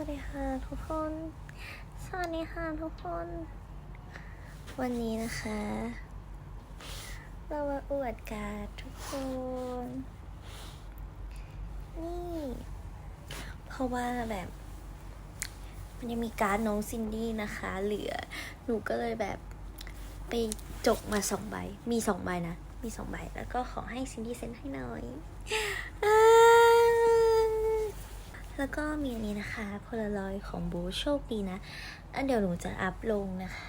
วัสดีค่ะทุกคน สวัสดีค่ะทุกคน วันนี้นะคะ เรามาอวดการทุกคน นี่ เพราะว่าแบบ มันยังมีการน้องซินดี้นะคะ เหลือ หนูก็เลยแบบไปจกมาสองใบ มีสองใบนะ มีสองใบ แล้วก็ขอให้ซินดี้เซ็นให้หน่อย แล้วก็มีอันนี้นะคะพลลอยของบูโชคดีนะ อันเดี๋ยวหนูจะอัพลงนะคะ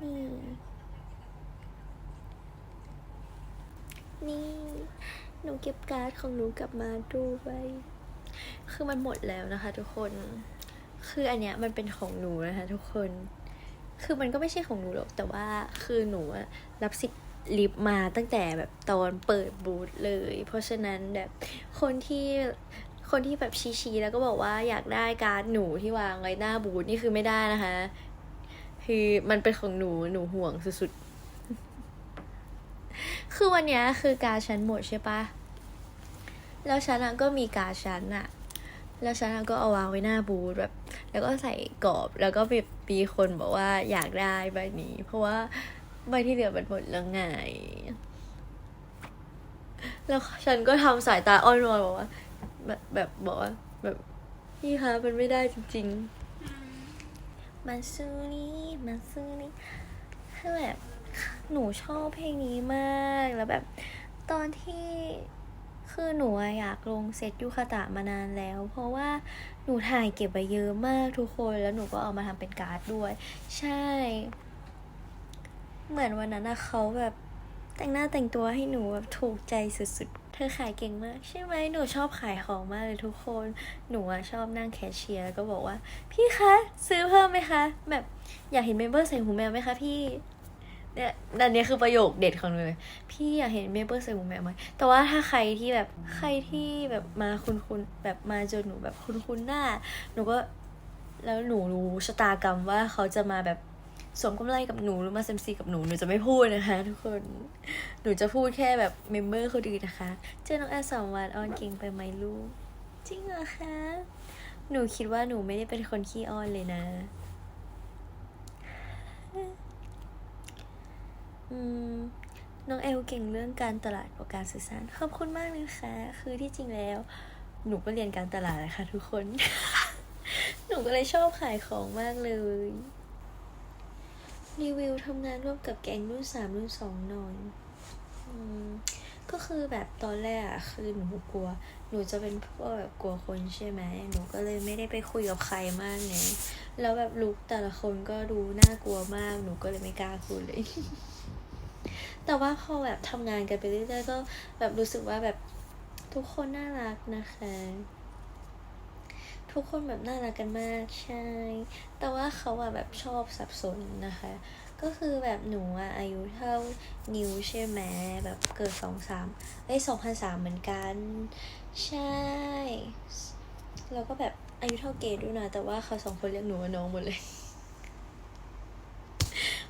นี่ นี่ หนูเก็บการ์ดของหนูกลับมาด้วย คือมันหมดแล้วนะคะทุกคน คืออันเนี้ยมันเป็นของหนูนะคะทุกคน คือมันก็ไม่ใช่ของหนูหรอก แต่ว่าคือหนูรับสิทธิ์ ลิฟมาตั้งแต่แบบตอนเปิดบูธเลย เพราะฉะนั้นแบบคนที่คนที่แบบชี้ๆแล้วก็บอกว่าอยากได้การ์ดหนูที่วางไว้หน้าบูธนี่คือไม่ได้นะคะ คือมันเป็นของหนูหนูห่วงสุดๆ คือวันนี้คือการดฉันหมดใช่ปะแล้วฉันก็มีการดฉันอะแล้วฉันก็เอาวางไว้หน้าบูธแบบ แล้วก็ใส่กรอบแล้วก็แบบมีคนบอกว่าอยากได้ใบนี้ เพราะว่า ใบที่เหลือมันหมดแล้วไง แล้วฉันก็ทำสายตาอ้อนวอนบอกว่า แบบแบบบอกว่า แบบพี่คะมันไม่ได้จริงๆมาซูนี่มาซูนี่คือแบบหนูชอบเพลงนี้มากแล้วแบบ ตอนที่คือหนูอยากลงเซตยูคาตะมานานแล้ว เพราะว่าหนูถ่ายเก็บไว้เยอะมากทุกคนแล้วหนูก็เอามาทำเป็นการ์ดด้วย ใช่ เหมือนวันนั้นอะเขาแบบแต่งหน้าแต่งตัวให้หนูแบบถูกใจสุดๆ เธอขายเก่งมาก ใช่ไหมหนูชอบขายของมากเลยทุกคน หนูอะชอบนั่งแคชเชียร์แล้วก็บอกว่า พี่คะซื้อเพิ่มไหมคะ แบบอยากเห็นเมมเบอร์ใส่หูแมวไหมคะพี่เนี่ยอันนี้คือประโยคเด็ดของหนูเลย พี่อยากเห็นเมเปิลใส่หูแมวไหมแต่ว่าถ้าใครที่แบบใครที่แบบมาคุ้นๆแบบมาจนหนูแบบคุ้นๆหน้า หนูก็แล้วหนูรู้ชะตากรรมว่าเขาจะมาแบบ สวมกำไรกับหนูหรือมาเซมซีกับหนูหนูจะไม่พูดนะคะ ทุกคนหนูจะพูดแค่แบบเมมเบอร์คนอื่นนะคะ เจอน้องแอร์สองวันออนเก่งไปไหมลูกจริงเหรอคะหนูคิดว่าหนูไม่ได้เป็นคนขี้อ้อนเลยนะอืมน้องเอลเก่งเรื่องการตลาดกว่าการสื่อสารขอบคุณมากนะคะคือที่จริงแล้ว หนูก็เรียนการตลาดนะคะทุกคน หนูก็เลยชอบขายของมากเลย รีวิวทำงานร่วมกับแก๊งรุ่นสามรุ่นสองหน่อยอืมก็คือแบบตอนแรกอะคือหนูกลัว หนูจะเป็นพวกแบบกลัวคนใช่ไหมหนูก็เลยไม่ได้ไปคุยกับใครมากไงแล้วแบบลุกแต่ละคนก็ดูน่ากลัวมาก หนูก็เลยไม่กล้าคุยเลย แต่ว่าพอแบบทำงานกันไปเรื่อยๆก็แบบรู้สึกว่าแบบทุกคนน่ารักนะคะ ทุกคนแบบน่ารักกันมากใช่ แต่ว่าเขาอะแบบชอบสับสนนะคะ ก็คือแบบหนูอะอายุเท่านิวใช่ไหมแบบเกิดสองสามเอ้ยสองพันสามเหมือนกัน ใช่แล้วก็แบบอายุเท่าเกดด้วยนะ แต่ว่าเขาสองคนเรียกหนูว่าน้องหมดเลย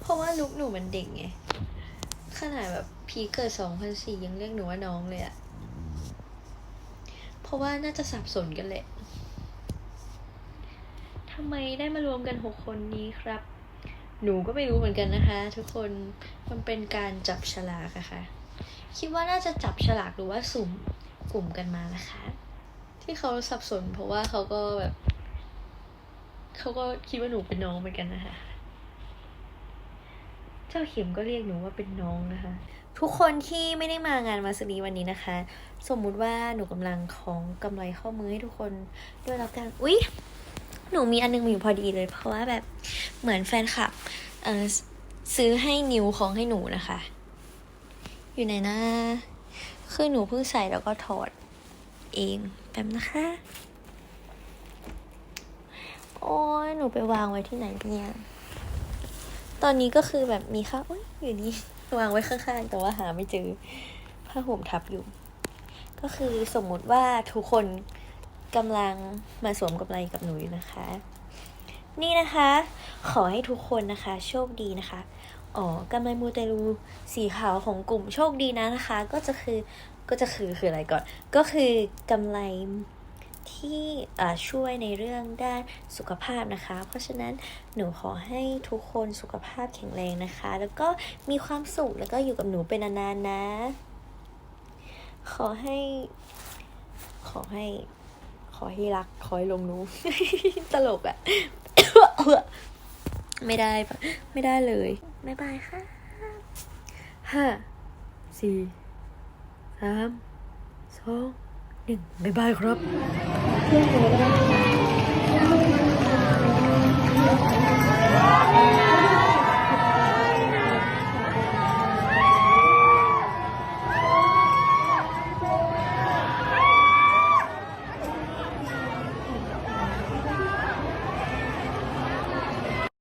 เพราะว่าลุกหนูมันเด็กไง ขนาดแบบพีเกิดสองพันสี่ยังเรียกหนูว่าน้องเลยอะเพราะว่าน่าจะสับสนกันแหละ ทำไมได้มารวมกันหกคนนี้ครับ หนูก็ไม่รู้เหมือนกันนะคะ ทุกคนมันเป็นการจับฉลากอะค่ะ คิดว่าน่าจะจับฉลากหรือว่าสุ่มกลุ่มกันมานะคะ ที่เขาสับสนเพราะว่าเขาก็แบบเขาก็คิดว่าหนูเป็นน้องเหมือนกันนะคะ เจ้าเข็มก็เรียกหนูว่าเป็นน้องนะคะ ทุกคนที่ไม่ได้มางานมาสนีวันนี้นะคะ สมมุติว่าหนูกำลังของกำไรข้อมือให้ทุกคนด้วยแล้วกันอุ๊ย หนูมีอันนึงมาอยู่พอดีเลย เพราะว่าแบบเหมือนแฟนคลับเออซื้อให้นิวของให้หนูนะคะ อยู่ไหนนะ คือหนูเพิ่งใส่แล้วก็ถอดเองแป๊บนะคะ โอ้ยหนูไปวางไว้ที่ไหนเนี่ย ตอนนี้ก็คือแบบมีค่าอุ้ยอยู่นี่วางไว้ข้างๆ แต่ว่าหาไม่เจอผ้าห่มทับอยู่ ก็คือสมมุติว่าทุกคน กำลังมาสวมกำไรกับหนูอยู่นะคะ นี่นะคะ ขอให้ทุกคนนะคะ โชคดีนะคะ อ๋อกำไรมูเตลูสีขาวของกลุ่มโชคดีนะนะคะ ก็จะคือก็จะคือคืออะไรก่อน ก็คือกำไรที่ช่วยในเรื่องด้านสุขภาพนะคะ เพราะฉะนั้นหนูขอให้ทุกคนสุขภาพแข็งแรงนะคะ แล้วก็มีความสุขแล้วก็อยู่กับหนูเป็นนานๆนะ ขอให้ ขอให้ อให้รักขอให้หลงหนูตลกอะไม่ได้ปะไม่ได้เลยบ๊ายบายค่ะห้าสี่สามสองหนึ่งบ๊ายบายครับเพื่อนหนูได้